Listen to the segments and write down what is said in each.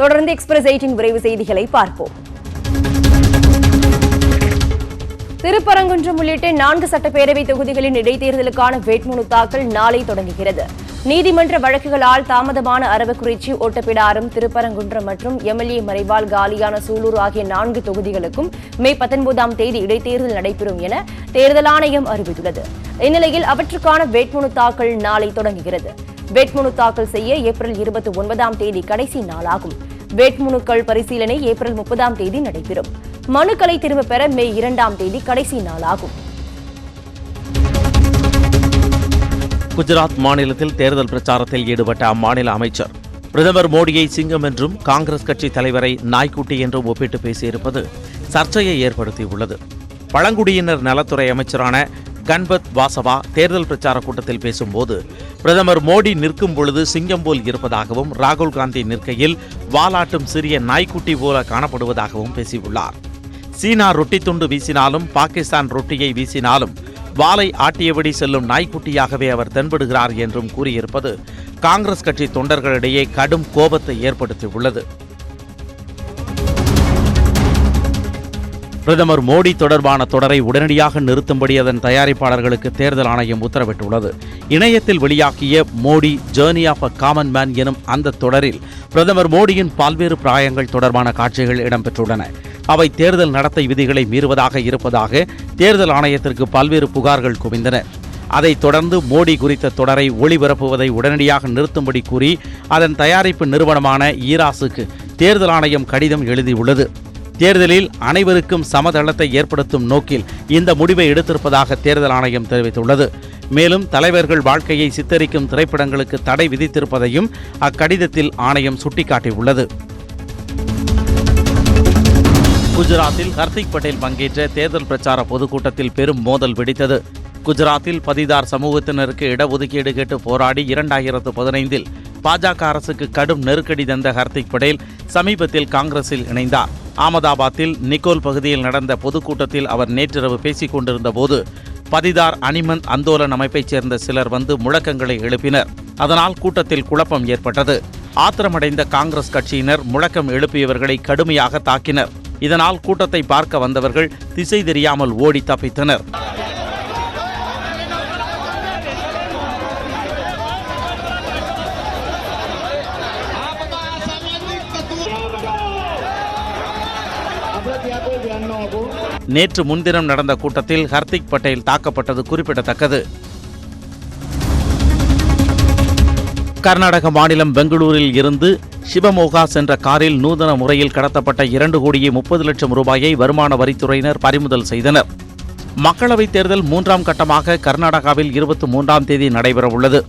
தொடர்ந்து express eighteen விரைவு செய்திகளை பார்ப்போம். திருப்பரங்குன்றம் உள்ளிட்ட நான்கு சட்டப்பேரவை தொகுதிகளின் இடைத்தேர்தலுக்கான வேட்புமனு தாக்கல் நாளை தொடங்குகிறது. நீதிமன்ற வழக்குகளால் தாமதமான அரவக்குறிச்சி ஒட்டப்பிடாரம் திருப்பரங்குன்றம் மற்றும் எம்எல்ஏ மறைவால் காலியான சூலூர் ஆகிய நான்கு தொகுதிகளுக்கும் மே பத்தொன்பதாம் தேதி இடைத்தேர்தல் நடைபெறும் என தேர்தல் ஆணையம் அறிவித்துள்ளது. இந்நிலையில் அவற்றுக்கான வேட்புமனு தாக்கல் நாளை தொடங்குகிறது. வேட்புமனு தாக்கல் செய்ய ஏப்ரல் இருபத்தி ஒன்பதாம் தேதி கடைசி நாளாகும். வேட்புமனுக்கள் பரிசீலனை ஏப்ரல் முப்பதாம் தேதி நடைபெறும். மனுக்களை திரும்பப் பெற மே இரண்டாம் தேதி கடைசி நாளாகும் குஜராத் மாநிலத்தில் தேர்தல் பிரச்சாரத்தில் ஈடுபட்ட அம்மாநில அமைச்சர் பிரதமர் மோடியை சிங்கம் என்றும் காங்கிரஸ் கட்சி தலைவரை நாய்க்குட்டி என்றும் ஒப்பிட்டு பேசியிருப்பது சர்ச்சையை ஏற்படுத்தியுள்ளது. பழங்குடியினர் நலத்துறை அமைச்சரான கன்பத் வாசவா தேர்தல் பிரச்சார கூட்டத்தில் பேசும்போது பிரதமர் மோடி நிற்கும் பொழுது சிங்கம் போல் இருப்பதாகவும் ராகுல் காந்தி நிற்கையில் வாலாட்டும் சிறிய நாய்க்குட்டி போல காணப்படுவதாகவும் பேசியுள்ளார். சீனா ரொட்டி துண்டு வீசினாலும் பாகிஸ்தான் ரொட்டியை வீசினாலும் வாளை ஆட்டியபடி செல்லும் நாய்க்குட்டியாகவே அவர் தென்படுகிறார் என்றும் கூறியிருப்பது காங்கிரஸ் கட்சி தொண்டர்களிடையே கடும் கோபத்தை ஏற்படுத்தியுள்ளது. பிரதமர் மோடி தொடர்பான தொடரை உடனடியாக நிறுத்தும்படி அதன் தயாரிப்பாளர்களுக்கு தேர்தல் ஆணையம் உத்தரவிட்டுள்ளது. இணையத்தில் வெளியாகிய Modi journey of a common man எனும் அந்த தொடரில் பிரதமர் மோடியின் பல்வேறு பிராயங்கள் தொடர்பான காட்சிகள் இடம்பெற்றுள்ளன. அவை தேர்தல் நடத்தை விதிகளை மீறுவதாக இருப்பதாக தேர்தல் ஆணையத்திற்கு பல்வேறு புகார்கள் குவிந்தன. அதைத் தொடர்ந்து மோடி குறித்த தொடரை ஒளிபரப்புவதை உடனடியாக நிறுத்தும்படி கூறி அதன் தயாரிப்பு நிறுவனமான ஈராசுக்கு தேர்தல் ஆணையம் கடிதம் எழுதியுள்ளது. தேர்தலில் அனைவருக்கும் சமதளத்தை ஏற்படுத்தும் நோக்கில் இந்த முடிவை எடுத்திருப்பதாக தேர்தல் ஆணையம் தெரிவித்துள்ளது. மேலும் தலைவர்கள் வாழ்க்கையை சித்தரிக்கும் திரைப்படங்களுக்கு தடை விதித்திருப்பதையும் அக்கடிதத்தில் ஆணையம் சுட்டிக்காட்டியுள்ளது. குஜராத்தில் ஹர்திக் பட்டேல் பங்கேற்ற தேர்தல் பிரச்சார பொதுக்கூட்டத்தில் பெரும் மோதல் வெடித்தது. குஜராத்தில் பதிதார் சமூகத்தினருக்கு இடஒதுக்கீடு கேட்டு போராடி இரண்டாயிரத்து பதினைந்தில் பாஜக அரசுக்கு கடும் நெருக்கடி தந்த ஹர்திக் பட்டேல் சமீபத்தில் காங்கிரஸில் இணைந்தார். ஆமதாபாத்தில் நிக்கோல் பகுதியில் நடந்த பொதுக்கூட்டத்தில் அவர் நேற்றிரவு பேசிக் கொண்டிருந்த போது பதிதார் அனிமந்த் அந்தோலன் அமைப்பைச் சேர்ந்த சிலர் வந்து முழக்கங்களை எழுப்பினர். அதனால் கூட்டத்தில் குழப்பம் ஏற்பட்டது. ஆத்திரமடைந்த காங்கிரஸ் கட்சியினர் முழக்கம் எழுப்பியவர்களை கடுமையாக தாக்கினர். இதனால் கூட்டத்தை பார்க்க வந்தவர்கள் திசை தெரியாமல் ஓடி தப்பித்தனர். நேற்று முன்தினம் நடந்த கூட்டத்தில் ஹர்திக் பட்டேல் தாக்கப்பட்டது குறிப்பிடத்தக்கது. கர்நாடக மாநிலம் பெங்களூரில் இருந்து சிவமோகா சென்ற காரில் நூதன முறையில் கடத்தப்பட்ட இரண்டு கோடியே முப்பது லட்சம் ரூபாயை வருமான வரித்துறையினர் பறிமுதல் செய்தனர். மக்களவைத் தேர்தல் மூன்றாம் கட்டமாக கர்நாடகாவில் இருபத்தி மூன்றாம் தேதி நடைபெறவுள்ளது.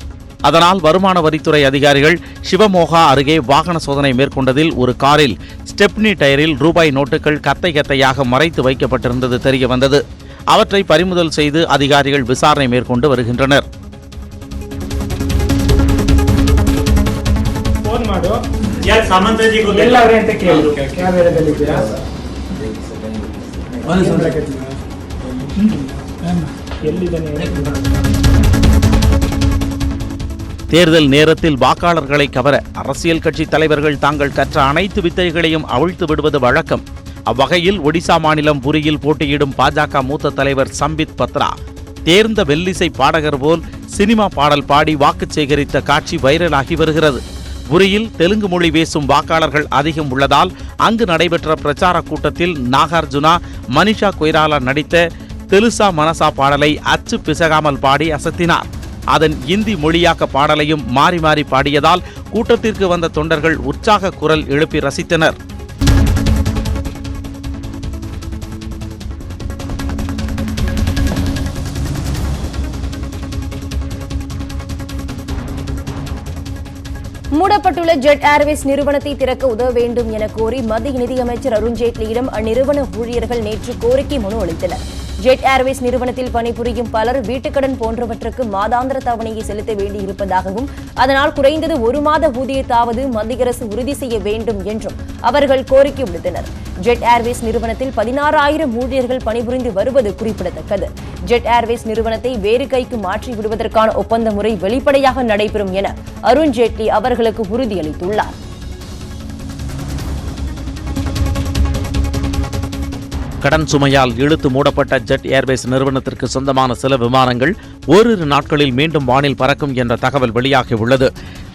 அதனால் வருமான வரித்துறை அதிகாரிகள் சிவமோகா அருகே வாகன சோதனை மேற்கொண்டதில் ஒரு காரில் ஸ்டெப்னி டயரில் ரூபாய் நோட்டுகள் கத்தை கத்தையாக மறைத்து வைக்கப்பட்டிருந்தது தெரிய வந்தது. அவற்றை பறிமுதல் செய்து அதிகாரிகள் விசாரணை மேற்கொண்டு வருகின்றனர். ಫೋನ್ தேர்தல் நேரத்தில் வாக்காளர்களை கவர அரசியல் கட்சி தலைவர்கள் தாங்கள் கற்ற அனைத்து வித்தைகளையும் அவிழ்த்து விடுவது வழக்கம். அவ்வகையில் ஒடிசா மாநிலம் புரியில் போட்டியிடும் பாஜக மூத்த தலைவர் சம்பித் பத்ரா. தேர்ந்த வெல்லிசை பாடகர் போல் சினிமா பாடல் பாடி வாக்கு சேகரித்த காட்சி வைரலாகி வருகிறது. புரியில் தெலுங்கு மொழி பேசும் வாக்காளர்கள் அதிகம் உள்ளதால் அங்கு நடைபெற்ற பிரச்சார கூட்டத்தில் நாகார்ஜுனா மனிஷா கொய்ராலா நடித்த தெலுசா மனசா பாடலை அச்சு பிசகாமல் பாடி அசத்தினார். அதன் இந்தி மொழியாக்க பாடலையும் மாறி மாறி பாடியதால் கூட்டத்திற்கு வந்த தொண்டர்கள் உற்சாக குரல் எழுப்பி ரசித்தனர். மூடப்பட்டுள்ள ஜெட் ஏர்வேஸ் நிறுவனத்தை திறக்க உதவ வேண்டும் என கோரி மத்திய நிதியமைச்சர் அருண்ஜேட்லியிடம் அந்நிறுவன ஊழியர்கள் நேற்று கோரிக்கை மனு அளித்தனர். ஜெட் ஏர்வேஸ் நிறுவனத்தில் பணிபுரியும் பலர் வீட்டுக்கடன் போன்றவற்றுக்கு மாதாந்திர தவணையை செலுத்த வேண்டியிருப்பதாகவும் அதனால் குறைந்தது ஒரு மாத ஊதியத்தாவது மத்திய அரசு உறுதி செய்ய வேண்டும் என்றும் அவர்கள் கோரிக்கை விடுத்தனர். ஜெட் ஏர்வேஸ் நிறுவனத்தில் பதினாறாயிரம் ஊழியர்கள் பணிபுரிந்து வருவது குறிப்பிடத்தக்கது. ஜெட் ஏர்வேஸ் நிறுவனத்தை வேறு கைக்கு மாற்றி விடுவதற்கான ஒப்பந்த முறை வெளிப்படையாக நடைபெறும் என அருண் ஜேட்லி அவர்களுக்கு உறுதியளித்துள்ளார். கடன் சுமையால் இழுத்து மூடப்பட்ட ஜெட் ஏர்வேஸ் நிறுவனத்திற்கு சொந்தமான சில விமானங்கள் ஓரிரு நாட்களில் மீண்டும் வானில் பறக்கும் என்ற தகவல் வெளியாகியுள்ளது.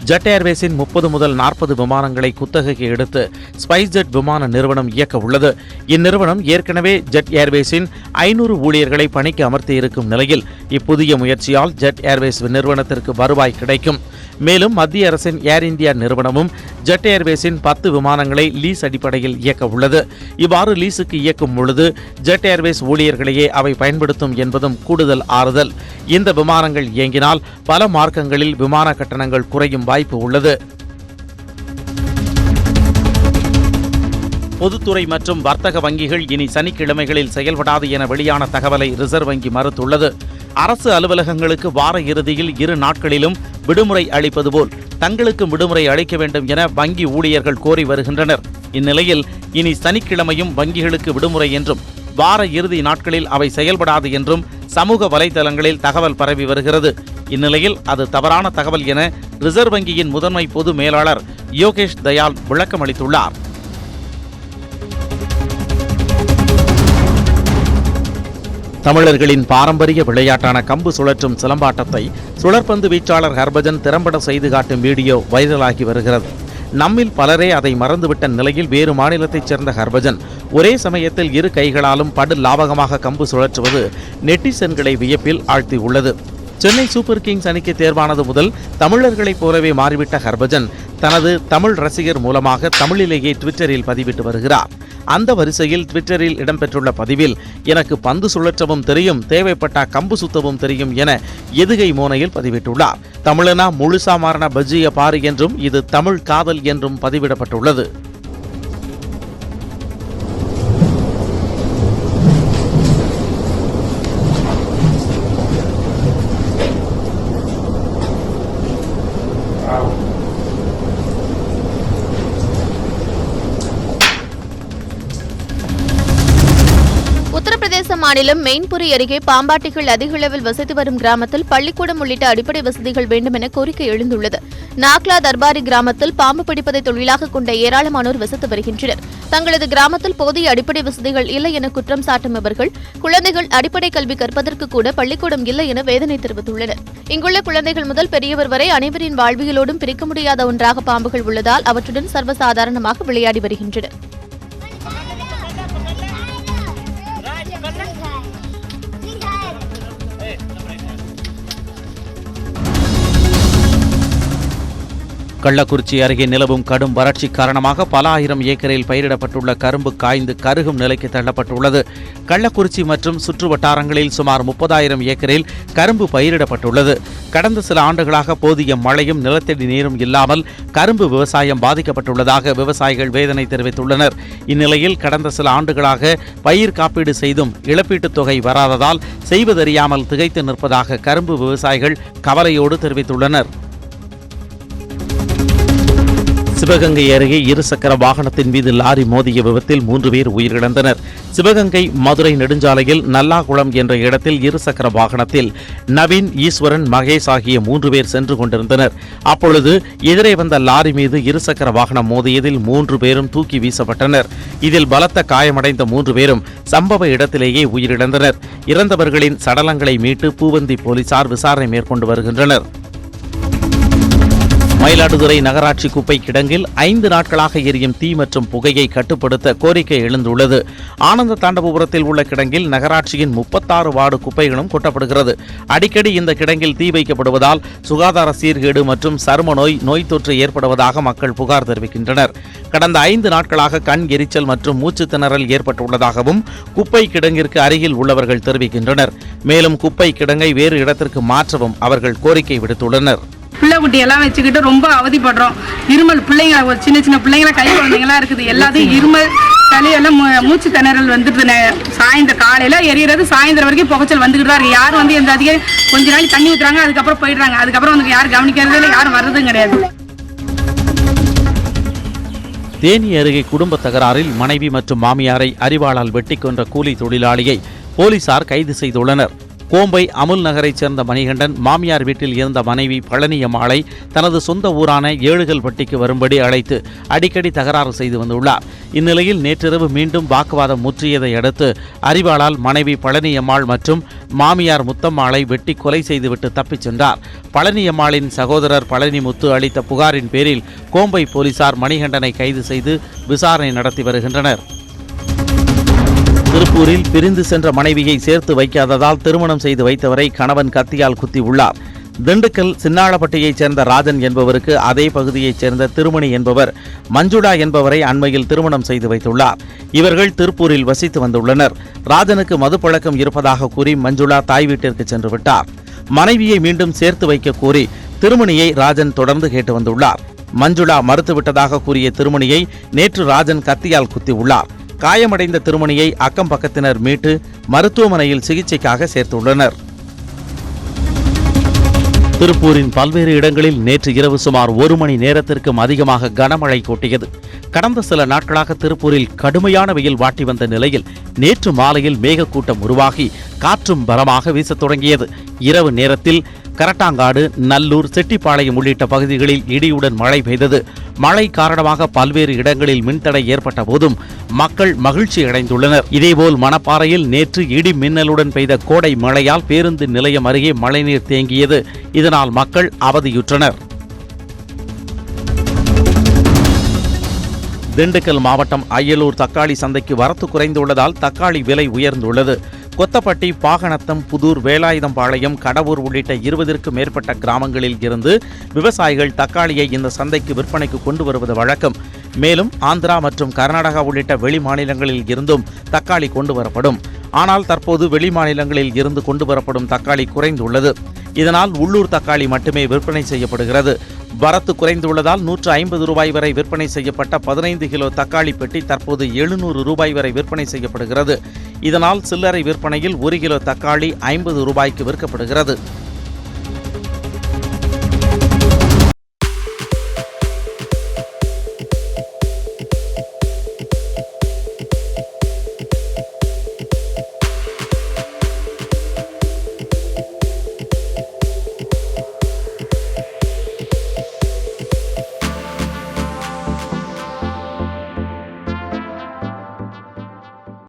ஜெட் ஏர்வேஸின் முப்பது முதல் நாற்பது விமானங்களை குத்தகைக்கு எடுத்து ஸ்பைஸ் ஜெட் விமான நிறுவனம் இயக்க உள்ளது. இந்நிறுவனம் ஏற்கனவே ஜெட் ஏர்வேஸின் ஐநூறு ஊழியர்களை பணிக்கு அமர்த்தியிருக்கும் நிலையில் இப்புதிய முயற்சியால் ஜெட் ஏர்வேஸ் நிறுவனத்திற்கு வருவாய் கிடைக்கும். மேலும் மத்திய அரசின் ஏர் இந்தியா நிறுவனமும் ஜெட் ஏர்வேஸின் பத்து விமானங்களை லீஸ் அடிப்படையில் இயக்க உள்ளது. இவ்வாறு லீஸுக்கு இயக்கும் பொழுது ஜெட் ஏர்வேஸ் ஊழியர்களையே அவை பயன்படுத்தும் என்பதும் கூடுதல் ஆறுதல். இந்த விமானங்கள் இயங்கினால் பல மார்க்கங்களில் விமான கட்டணங்கள் குறையும் வாய்ப்பு உள்ளது. பொதுத்துறை மற்றும் வர்த்தக வங்கிகள் இனி சனிக்கிழமைகளில் செயல்படாது என வெளியான தகவலை ரிசர்வ் வங்கி மறுத்துள்ளது. அரசு அலுவலகங்களுக்கு வார இறுதியில் இரு நாட்களிலும் விடுமுறை அளிப்பது போல் தங்களுக்கும் விடுமுறை அளிக்க வேண்டும் என வங்கி ஊழியர்கள் கோரி வருகின்றனர். இந்நிலையில் இனி சனிக்கிழமையும் வங்கிகளுக்கு விடுமுறை என்றும் வார இறுதி நாட்களில் அவை செயல்படாது என்றும் சமூக வலைதளங்களில் தகவல் பரவி வருகிறது. இந்நிலையில் அது தவறான தகவல் என ரிசர்வ் வங்கியின் முதன்மை பொது மேலாளர் யோகேஷ் தயால் விளக்கம் அளித்துள்ளார். தமிழர்களின் பாரம்பரிய விளையாட்டான கம்பு சுழற்றும் சிலம்பாட்டத்தை சுழற்பந்து வீச்சாளர் ஹர்பஜன் திறம்பட செய்து காட்டும் வீடியோ வைரலாகி வருகிறது. நம்மில் பலரே அதை மறந்துவிட்ட நிலையில் வேறு மாநிலத்தைச் சேர்ந்த ஹர்பஜன் ஒரே சமயத்தில் இரு கைகளாலும் படு லாபகமாக கம்பு சுழற்றுவது நெட்டிசன்களை வியப்பில் ஆழ்த்தியுள்ளது. சென்னை சூப்பர் கிங்ஸ் அணிக்கு தேர்வானது முதல் தமிழர்களைப் போலவே மாறிவிட்ட ஹர்பஜன். தனது தமிழ் ரசிகர் மூலமாக தமிழிலேயே ட்விட்டரில் பதிவிட்டு வருகிறார். அந்த வரிசையில் ட்விட்டரில் இடம்பெற்றுள்ள பதிவில் எனக்கு பந்து சுழற்றவும் தெரியும் தேவைப்பட்டா கம்பு சுத்தவும் தெரியும் என எதுகை மோனையில் பதிவிட்டுள்ளார். தமிழனா முழுசா மாறின பஜ்ஜிய பாரு என்றும் இது தமிழ் காதல் என்றும் பதிவிடப்பட்டுள்ளது. மாநிலம் மெயின்புரி அருகே பாம்பாட்டிகள் அதிக அளவில் வசித்து வரும் கிராமத்தில் பள்ளிக்கூடம் உள்ளிட்ட அடிப்படை வசதிகள் வேண்டும் என கோரிக்கை எழுந்துள்ளது. நாக்லா தர்பாரி கிராமத்தில் பாம்பு பிடிப்பதை தொழிலாக கொண்ட ஏராளமானோர் வசித்து வருகின்றனர். தங்களது கிராமத்தில் போதிய அடிப்படை வசதிகள் இல்லை என குற்றம் சாட்டும் இவர்கள் குழந்தைகள் அடிப்படை கல்வி கற்பதற்கு கூட பள்ளிக்கூடம் இல்லை என வேதனை தெரிவித்துள்ளனர். இங்குள்ள குழந்தைகள் முதல் பெரியவர் வரை அனைவரின் வாழ்வியலோடும் பிரிக்க முடியாத ஒன்றாக பாம்புகள் உள்ளதால் அவற்றுடன் சர்வசாதாரணமாக விளையாடி வருகின்றனர். கள்ளக்குறிச்சி அருகே நிலவும் கடும் வறட்சி காரணமாக பல ஆயிரம் ஏக்கரில் பயிரிடப்பட்டுள்ள கரும்பு காய்ந்து கருகும் நிலைக்கு தள்ளப்பட்டுள்ளது. கள்ளக்குறிச்சி மற்றும் சுற்று வட்டாரங்களில் சுமார் முப்பதாயிரம் ஏக்கரில் கரும்பு பயிரிடப்பட்டுள்ளது. கடந்த சில ஆண்டுகளாக போதிய மழையும் நிலத்தடி நீரும் இல்லாமல் கரும்பு விவசாயம் பாதிக்கப்பட்டுள்ளதாக விவசாயிகள் வேதனை தெரிவித்துள்ளனர். இந்நிலையில் கடந்த சில ஆண்டுகளாக பயிர் காப்பீடு செய்தும் இழப்பீட்டுத் தொகை வராததால் செய்வதறியாமல் திகைத்து நிற்பதாக கரும்பு விவசாயிகள் கவலையோடு தெரிவித்துள்ளனர். சிவகங்கை அருகே இருசக்கர வாகனத்தின் மீது லாரி மோதிய விபத்தில் மூன்று பேர் உயிரிழந்தனர். சிவகங்கை மதுரை நெடுஞ்சாலையில் நல்லாகுளம் என்ற இடத்தில் இருசக்கர வாகனத்தில் நவீன் ஈஸ்வரன் மகேஷ் ஆகிய மூன்று பேர் சென்று கொண்டிருந்தனர். அப்பொழுது எதிரே வந்த லாரி மீது இருசக்கர வாகனம் மோதியதில் மூன்று பேரும் தூக்கி வீசப்பட்டனர். இதில் பலத்த காயமடைந்த மூன்று பேரும் சம்பவ இடத்திலேயே உயிரிழந்தனர். இறந்தவர்களின் சடலங்களை மீட்டு பூவந்தி போலீசார் விசாரணை மேற்கொண்டு வருகின்றனர். மயிலாடுதுறை நகராட்சி குப்பை கிடங்கில் ஐந்து நாட்களாக எரியும் தீ மற்றும் புகையை கட்டுப்படுத்த கோரிக்கை எழுந்துள்ளது. ஆனந்த தாண்டவபுரத்தில் உள்ள கிடங்கில் நகராட்சியின் முப்பத்தாறு வார்டு குப்பைகளும் கொட்டப்படுகிறது. அடிக்கடி இந்த கிடங்கில் தீ வைக்கப்படுவதால் சுகாதார சீர்கேடு மற்றும் சரும நோய் நோய் தொற்று ஏற்படுவதாக மக்கள் புகார் தெரிவிக்கின்றனர். கடந்த ஐந்து நாட்களாக கண் எரிச்சல் மற்றும் மூச்சு திணறல் ஏற்பட்டுள்ளதாகவும் குப்பை கிடங்கிற்கு அருகில் உள்ளவர்கள் தெரிவிக்கின்றனர். மேலும் குப்பை கிடங்கை வேறு இடத்திற்கு மாற்றவும் அவர்கள் கோரிக்கை விடுத்துள்ளனர். பிள்ளை குட்டி எல்லாம் வச்சுக்கிட்டு ரொம்ப அவதிப்படுறோம். இருமல் பிள்ளைங்க ஒரு சின்ன சின்ன பிள்ளைங்கள கை குழந்தைங்களாம் இருக்குது. எல்லாத்தையும் இருமல் சளி எல்லாம் மூ- மூச்சு திணறல் வந்துட்டு சாயந்தரம் காலையில எரியறது சாயந்தரம் வரைக்கும் புகைச்சல் வந்துகிட்டு தான் இருக்கு. யாரும் வந்து எந்த அதிகாரி கொஞ்ச நாள் தண்ணி ஊத்துறாங்க அதுக்கப்புறம் போயிடுறாங்க. அதுக்கப்புறம் வந்து யாரும் கவனிக்கிறது இல்லை யாரும் வர்றதும் கிடையாது. தேனி அருகே குடும்ப தகராறில் மனைவி மற்றும் மாமியாரை அரிவாளால் வெட்டி கொன்ற கூலி தொழிலாளியை போலீசார் கைது செய்துள்ளனர். கோம்பை அமுல் நகரைச் சேர்ந்த மணிகண்டன் மாமியார் வீட்டில் இருந்த மனைவி பழனியம்மாளை தனது சொந்த ஊரான ஏழுகல்பட்டிக்கு வரும்படி அழைத்து அடிக்கடி தகராறு செய்து வந்துள்ளார். இந்நிலையில் நேற்றிரவு மீண்டும் வாக்குவாதம் முற்றியதை அடுத்து அறிவாளால் மனைவி பழனியம்மாள் மற்றும் மாமியார் முத்தம்மாளை வெட்டி கொலை செய்துவிட்டு தப்பிச் சென்றார். பழனியம்மாளின் சகோதரர் பழனிமுத்து அளித்த புகாரின் பேரில் கோம்பை போலீசார் மணிகண்டனை கைது செய்து விசாரணை நடத்தி வருகின்றனர். திருப்பூரில் பிரிந்து சென்ற மனைவியை சேர்த்து வைக்காததால் திருமணம் செய்து வைத்தவரை கணவன் கத்தியால் குத்தி உள்ளார் திண்டுக்கல் சின்னாளப்பட்டியைச் சேர்ந்த ராஜன் என்பவருக்கு அதே பகுதியைச் சேர்ந்த திருமணி என்பவர் மஞ்சுளா என்பவரை அண்மையில் திருமணம் செய்து வைத்துள்ளார். இவர்கள் திருப்பூரில் வசித்து வந்துள்ளனர். ராஜனுக்கு மதுப்பழக்கம் இருப்பதாக கூறி மஞ்சுளா தாய் வீட்டிற்கு சென்று விட்டார். மனைவியை மீண்டும் சேர்த்து வைக்க கோரி திருமணியை ராஜன் தொடர்ந்து கேட்டு வந்துள்ளார். மஞ்சுளா மறுத்துவிட்டதாக கூறிய திருமணியை நேற்று ராஜன் கத்தியால் குத்தியுள்ளார். காயமடைந்த திருமணியை அக்கம் பக்கத்தினர் மீட்டு மருத்துவமனையில் சிகிச்சைக்காக சேர்த்துள்ளனர். திருப்பூரின் பல்வேறு இடங்களில் நேற்று இரவு சுமார் ஒரு மணி நேரத்திற்கும் அதிகமாக கனமழை கொட்டியது. கடந்த சில நாட்களாக திருப்பூரில் கடுமையான வெயில் வாட்டி வந்த நிலையில் நேற்று மாலையில் மேகக்கூட்டம் உருவாகி காற்றும் பலமாக வீசத் தொடங்கியது. இரவு நேரத்தில் கரட்டாங்காடு நல்லூர் செட்டிப்பாளையம் உள்ளிட்ட பகுதிகளில் இடியுடன் மழை பெய்தது. மழை காரணமாக பல்வேறு இடங்களில் மின்தடை ஏற்பட்ட போதும் மக்கள் மகிழ்ச்சி அடைந்துள்ளனர். இதேபோல் மணப்பாறையில் நேற்று இடி மின்னலுடன் பெய்த கோடை மழையால் பேருந்து நிலையம் அருகே மழைநீர் தேங்கியது. இதனால் மக்கள் அவதியுற்றனர். திண்டுக்கல் மாவட்டம் அய்யலூர் தக்காளி சந்தைக்கு வரத்து குறைந்துள்ளதால் தக்காளி விலை உயர்ந்துள்ளது. கொத்தப்பட்டி பாகனத்தம் புதூர் வேலாயுதம்பாளையம் கடவூர் உள்ளிட்ட இருபதிற்கும் மேற்பட்ட கிராமங்களில் இருந்து விவசாயிகள் தக்காளியை இந்த சந்தைக்கு விற்பனைக்கு கொண்டு வருவது வழக்கம். மேலும் ஆந்திரா மற்றும் கர்நாடகா உள்ளிட்ட வெளி மாநிலங்களில் இருந்தும் தக்காளி கொண்டு வரப்படும். ஆனால் தற்போது வெளி மாநிலங்களில் இருந்து கொண்டு வரப்படும் தக்காளி குறைந்துள்ளது. இதனால் உள்ளூர் தக்காளி மட்டுமே விற்பனை செய்யப்படுகிறது. வரத்து குறைந்துள்ளதால் நூற்று ஐம்பது ரூபாய் வரை விற்பனை செய்யப்பட்ட பதினைந்து கிலோ தக்காளி பெட்டி தற்போது எழுநூறு ரூபாய் வரை விற்பனை செய்யப்படுகிறது. இதனால் சில்லறை விற்பனையில் ஒரு கிலோ தக்காளி ஐம்பது ரூபாய்க்கு விற்கப்படுகிறது.